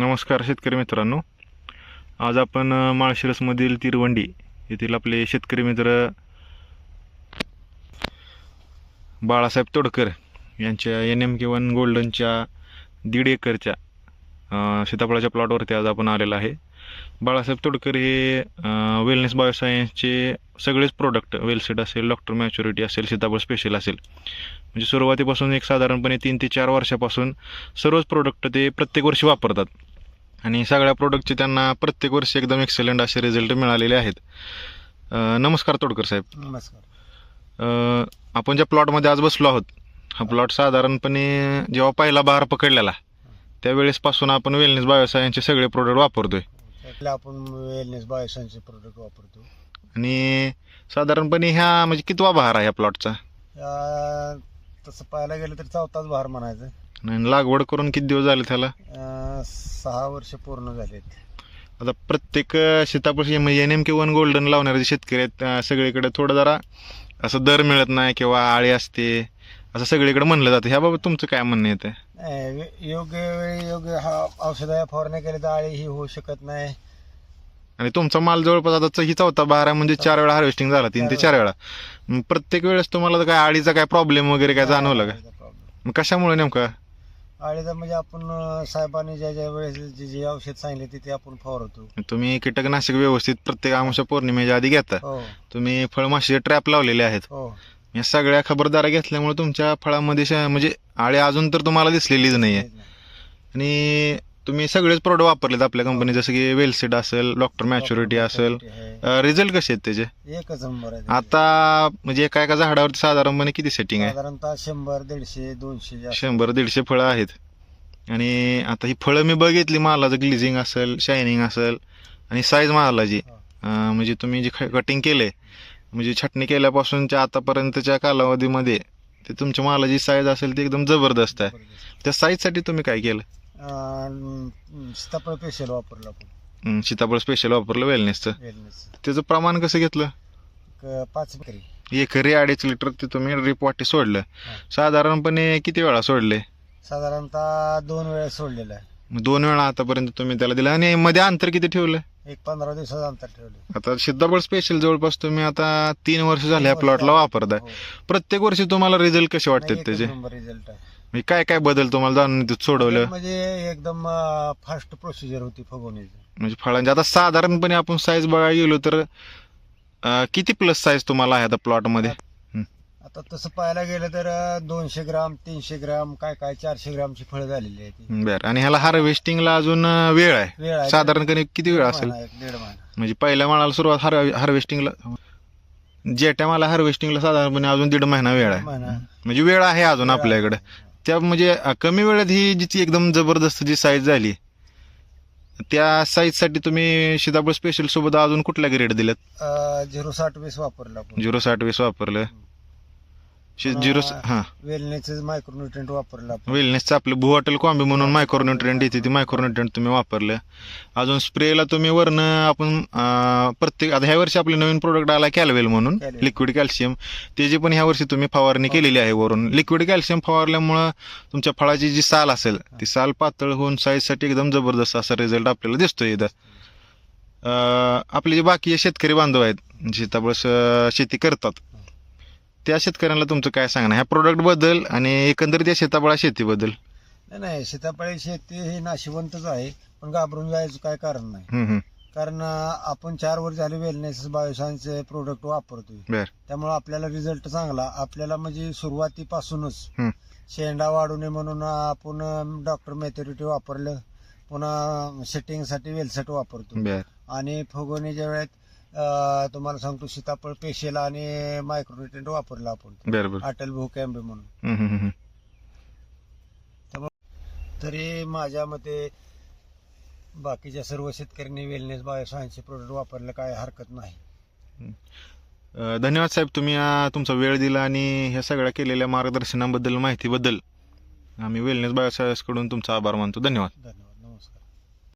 नमस्कार शेतकरी मित्रांनो. आज आपण माळशिरसमधील तिरवंडी येथील आपले शेतकरी मित्र बाळासाहेब तोडकर यांच्या एन एम के वन गोल्डनच्या दीड एकरच्या सीताफळाच्या प्लॉटवरती आज आपण आलेलो आहे. बाळासाहेब तोडकर हे वेलनेस बायोसायन्सचे सगळेच प्रोडक्ट वेलसेट असेल डॉक्टर मॅच्युरिटी असेल सीताफळ स्पेशल असेल. म्हणजे सुरुवातीपासून एक साधारणपणे तीन ते चार वर्षापासून सर्वच प्रोडक्ट ते प्रत्येक वर्षी वापरतात. आणि सगळ्या प्रोडक्टचे त्यांना प्रत्येक वर्षी एकदम एक्सलंट असे रिझल्ट मिळालेले आहेत. अ, नमस्कार तोडकर साहेब. नमस्कार. अ, आपण ज्या प्लॉटमध्ये आज बसलो आहोत हा प्लॉट साधारणपणे जेव्हा पहिला बहार पकडलेला त्यावेळेसपासून आपण वेलनेस बायोसायन्सचे सगळे प्रोडक्ट वापरतोय. त्यातले आपण वेलनेस बायोसायन्सचे प्रोडक्ट वापरतो. आणि साधारणपणे ह्या म्हणजे कितवा बहार आहे ह्या प्लॉटचा या- तसं पाहायला गेलं तर चौथाच बहार म्हणायचं. आणि लागवड करून किती दिवस झाले त्याला? अं, सहा वर्ष पूर्ण झालेत. आता प्रत्येक अ, सीताफळ म्हणजे N M K one golden लावणारे जे शेतकरी आहेत अ, सगळीकडे थोडं जरा असं दर मिळत नाही किंवा आळी असते असं सगळीकडे म्हणलं जातं. ह्याबाबत तुमचं काय म्हणणं येतं नाही, वे- योग्य वेळी योग्य हा औषधा फवारण्या केल्या तर आळी ही होऊ शकत नाही. आणि तुमचा माल जवळपास आता ही चौथा आहे म्हणजे चार वेळा हार्वेस्टिंग झाला तीन ते चार वेळा. मग प्रत्येक वेळेस तुम्हाला काय आळीचा काय प्रॉब्लेम वगैरे काय जाणवलं का. मग कशामुळे नेमका? आळीचा म्हणजे आपण साहेबांनी ज्या ज्या वेळेस जे जे औषध सांगितले ते ते आपण फवारतो तुम्ही कीटकनाशक व्यवस्थित प्रत्येक आमुषा पौर्णिमेच्या आधी घेता. हो. तुम्ही फळमाशीचे ट्रॅप लावलेले आहेत. हो. या सगळ्या खबरदाऱ्या घेतल्यामुळे तुमच्या फळामध्ये श- म्हणजे आळी अजून तर तुम्हाला दिसलेलीच नाहीये. आणि तुम्ही सगळेच प्रोडक्ट वापरलेत आपल्या कंपनी जसं की वेलसेट असेल डॉक्टर मॅच्युरिटी असेल. रिझल्ट कसे आहेत त्याचे? एकच नंबर आहे आता म्हणजे एका एका झाडावरती साधारणपणे किती सेटिंग आहे? साधारणतः शंभर दीडशे दोनशे. शंभर दीडशे फळं आहेत. आणि आता ही फळं मी बघितली मालाचं ग्लिझिंग असेल शायनिंग असेल आणि साईज मालाची. अं, म्हणजे तुम्ही जे कटिंग केले म्हणजे छटणी केल्यापासूनच्या आतापर्यंतच्या कालावधीमध्ये ते तुमच्या मालाची साईज असेल ती एकदम जबरदस्त आहे. त्या साईजसाठी तुम्ही काय केलं? सीताफळ पेशल वापरलं आपण. सीताफळ स्पेशल वापरलं वेलनेसचं वेलनेस त्याचं प्रमाण कसं घेतलं? क- पाच एकरी. एकरी अडीच लिटर ते तुम्ही ड्रीप वाटी सोडलं. साधारणपणे किती वेळा सोडले? साधारणतः दोन वेळेस सोडलेलं आहे. मग दोन वेळा आतापर्यंत तुम्ही त्याला दिलं. आणि मध्ये अंतर किती ठेवलं? एक पंधरा दिवसाचं अंतर ठेवले. आता सीताफळ स्पेशल जवळपास तुम्ही आता तीन वर्ष झाले या प्लॉटला वापरताय. हो. प्रत्येक वर्षी तुम्हाला रिझल्ट कसे वाटतात त्याचे? नंबर रिझल्ट आहे. म्हणजे काय काय बदल तुम्हाला जाणून सोडवलं? म्हणजे एकदम फास्ट प्रोसिजर होती फगवणीची म्हणजे फळांचे. आता साधारणपणे आपण साईज बघायला गेलो तर अं, किती प्लस साईज तुम्हाला आहे आता प्लॉटमध्ये आता तसं पाहायला गेलं तर दोनशे ग्राम तीनशे ग्राम काय काय चारशे ग्रामची फळं झालेली आहे ती बरं. आणि ह्याला हार्वेस्टिंगला अजून अं, वेळ आहे? वेळ आहे. साधारणपणे किती वेळ असेल? महिना, एक दीड महिना. म्हणजे पहिल्या माळाला सुरुवात हार हार्वेस्टिंगला जेट्या मला हार्वेस्टिंगला साधारणपणे अजून दीड महिना वेळ आहे. महिना. म्हणजे वेळ आहे अजून. आपल्याकडे. त्या म्हणजे कमी वेळात ही जिची एकदम जबरदस्त जी साईज झाली त्या साईजसाठी तुम्ही सीताफळ स्पेशल सोबत अजून कुठल्या ग्रेड दिल्यात? झिरो साठ वीस वापरलं आपण. झिरो साठ वीस वापरलं. शे- झिरो हां. वेलनेचं मायक्रोन्युट्रेंट वापरलं आपण. वेलनेसचं आपलं भुवाटल कॉम्बी म्हणून मायक्रोन्युट्रियंट येते ती मायक्रोन्युट्रियंट तुम्ही वापरलं. अजून स्प्रेला तुम्ही वरनं आपण अं, प्रत्येक आता ह्या वर्षी आपले नवीन प्रोडक्ट आला कॅलवेल म्हणून Calvel. लिक्विड कॅल्शियम त्याची पण ह्या वर्षी तुम्ही फवारणी केलेली आहे वरून. लिक्विड कॅल्शियम फवारल्यामुळं तुमच्या फळाची जी साल असेल ती साल पातळ होऊन साईजसाठी एकदम जबरदस्त असा रिझल्ट आपल्याला दिसतोय इथं. अं, आपले जे बाकीचे शेतकरी बांधव आहेत सीताफळ श- शेती करतात त्या शेतकऱ्यांना तुमचं काय सांगणं? ह्या प्रोडक्टबद्दल आणि एकंदरीत या सीताफळा शेतीबद्दल. नाही नाही सीताफळी शेती ही नाशिवंतच आहे पण घाबरून जायचं काय कारण नाही. हम्म, हम्म. कारण अं, आपण चार वर्ष झाले वेलनेस बायोसायन्सचे प्रोडक्ट वापरतोय. बर. त्यामुळे आपल्याला रिझल्ट चांगला. आपल्याला म्हणजे सुरुवातीपासूनच हम्म. शेंडा वाढू नये म्हणून आपण डॉक्टर मेथॉरिटी वापरलं. पुन्हा सेटिंगसाठी वेलसेट वापरतो बर. आणि फुगवणीच्या वेळेत अं, तुम्हाला सांगतो सीताफळ पेशेल आणि मायक्रोन्युट्रेंट वापरलं आपण. अटल भू कॅम्बे म्हणून. तरी माझ्या मते बाकीच्या सर्व शेतकऱ्यांनी वेलनेस बायोसायन्सचे प्रोडक्ट वापरलं काय हरकत नाही. अं, धन्यवाद साहेब तुम्ही अं, तुमचा वेळ दिला आणि ह्या सगळ्या केलेल्या मार्गदर्शनाबद्दल माहितीबद्दल आम्ही वेलनेस बायोसायन्सकडून तुमचा आभार मानतो. धन्यवाद. धन्यवाद.